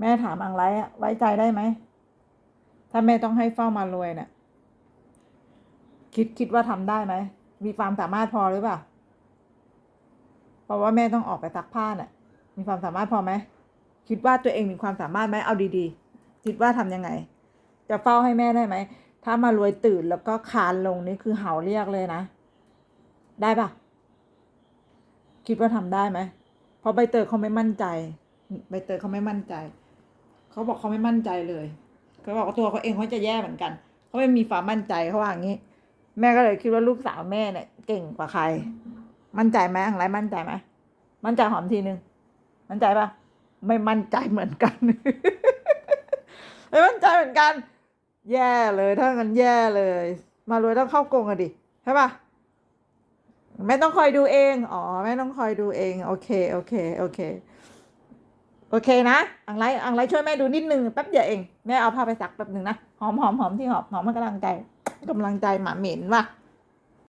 แม่ถามอังไรอะไว้ใจได้ไหม ถ้าแม่ต้องให้เฝ้ามารวยเนี่ยคิดคิดว่าทำได้ไหม มีความสามารถพอหรือเปล่า เพราะว่าแม่ต้องออกไปซักผ้าเนี่ยมีความสามารถพอไหม คิดว่าตัวเองมีความสามารถไหมเอาดีๆ คิดว่าทำยังไง จะเฝ้าให้แม่ได้ไหม ถ้ามารวยตื่นแล้วก็คานลงนี่คือเห่าเรียกเลยนะ ได้ปะคิดว่าทำได้ไหม เพราะใบเตยเขาไม่มั่นใจ ใบเตยเขาไม่มั่นใจ เขาบอกเขาไม่มั่นใจเลยเขาบอกว่าตัวเขาเองเขาจะแย่เหมือนกันเขาไม่มีความมั่นใจเขาว่าอย่างนี้ แม่ก็เลยคิดว่าลูกสาวแม่เนี่ยเก่งกว่าใคร มั่นใจไหมอะไรมั่นใจไหมมั่นใจหอมทีนึงมั่นใจปะไม่มั่นใจเหมือนกันไม่มั่นใจเหมือนกัน แย่เลยถ้างั้นแย่เลย มารวยต้องเข้ากรงอะดิใช่ปะแม่ต้องคอยดูเอง อ๋อ แม่ต้องคอยดูเอง โอเค โอเค โอเค โอเคนะอังไรอังไรช่วยแม่ดูนิดนึงแป๊บเดียวเองแม่เอาผ้าไปซักแป๊บหนึ่งนะหอมหอมหอมที่หอมหอมมันกำลังใจกำลังใจหมาเหม็นว่ะ